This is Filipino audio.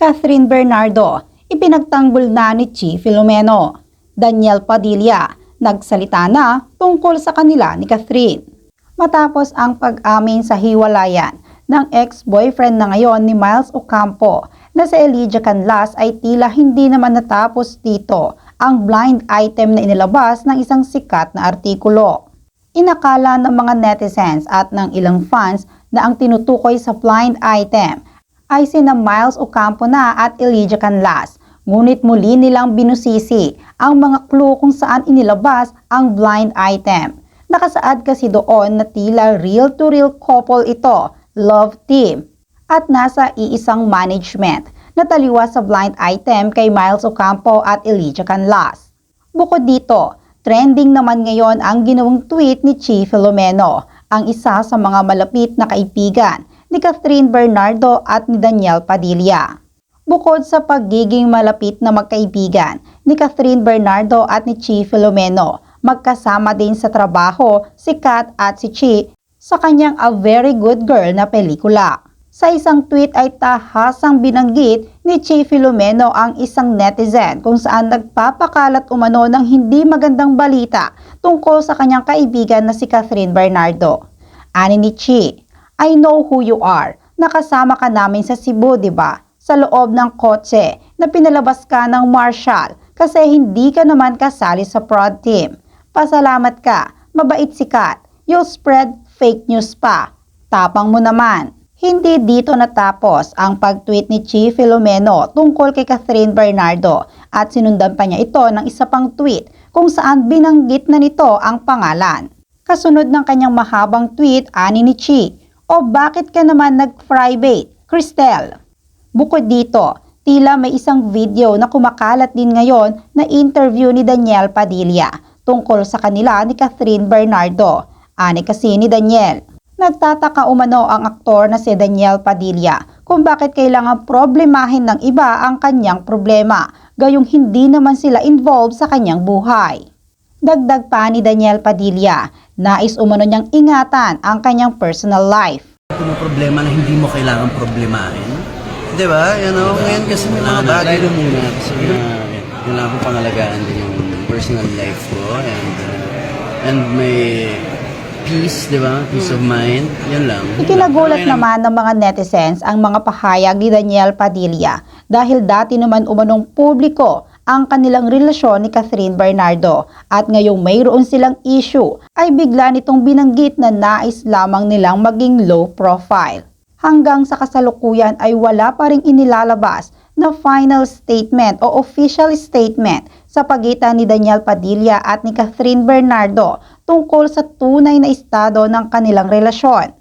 Catherine Bernardo, ipinagtanggol na ni Chi Filomeno. Daniel Padilla, nagsalita na tungkol sa kanila ni Catherine. Matapos ang pag-amin sa hiwalayan ng ex-boyfriend na ngayon ni Miles Ocampo na si Elijah Canlas ay tila hindi naman natapos dito ang blind item na inilabas ng isang sikat na artikulo. Inakala ng mga netizens at ng ilang fans na ang tinutukoy sa blind item ay sina Miles Ocampo na at Elijah Canlas. Ngunit muli nilang binusisi ang mga clue kung saan inilabas ang blind item. Nakasaad kasi doon na tila real-to-real couple ito, love team, at nasa iisang management na taliwa sa blind item kay Miles Ocampo at Elijah Canlas. Bukod dito, trending naman ngayon ang ginawang tweet ni Chi Filomeno, ang isa sa mga malapit na kaibigan ni Catherine Bernardo at ni Daniel Padilla. Bukod sa pagiging malapit na magkaibigan ni Catherine Bernardo at ni Chi Filomeno, magkasama din sa trabaho si Kat at si Chi sa kanyang A Very Good Girl na pelikula. Sa isang tweet ay tahasang binanggit ni Chi Filomeno ang isang netizen kung saan nagpapakalat umano ng hindi magandang balita tungkol sa kanyang kaibigan na si Catherine Bernardo. Ani ni Chi, I know who you are. Nakasama ka namin sa Cebu, di ba? Sa loob ng kotse na pinalabas ka ng marshal kasi hindi ka naman kasali sa prod team. Pasalamat ka. Mabait si Kat. You'll spread fake news pa. Tapang mo naman. Hindi dito natapos ang pag-tweet ni Chi Filomeno tungkol kay Catherine Bernardo at sinundan pa niya ito ng isa pang tweet kung saan binanggit na nito ang pangalan. Kasunod ng kanyang mahabang tweet, ani ni Chi, O bakit ka naman nag-private, Cristel? Bukod dito, tila may isang video na kumakalat din ngayon na interview ni Daniel Padilla tungkol sa kanila ni Catherine Bernardo. Ani kasi ni Daniel. Nagtataka umano ang aktor na si Daniel Padilla kung bakit kailangan problemahin ng iba ang kanyang problema, gayong hindi naman sila involved sa kanyang buhay. Dagdag pa ni Daniel Padilla, nais umano niyang ingatan ang kanyang personal life. Kung problema na hindi mo kailangan problemahin. Di ba? You know, ngayon kasi may mga bagay. Tayo muna kasi kailangan ko pangalagaan din yung personal life ko and uh, and may peace, di ba? Peace of mind. Yan lang. Ikinagulat naman ng mga netizens ang mga pahayag ni Daniel Padilla dahil dati naman umanong publiko ang kanilang relasyon ni Catherine Bernardo at ngayong mayroon silang issue ay bigla nitong binanggit na nais lamang nilang maging low profile. Hanggang sa kasalukuyan ay wala pa ring inilalabas na final statement o official statement sa pagitan ni Daniel Padilla at ni Catherine Bernardo tungkol sa tunay na estado ng kanilang relasyon.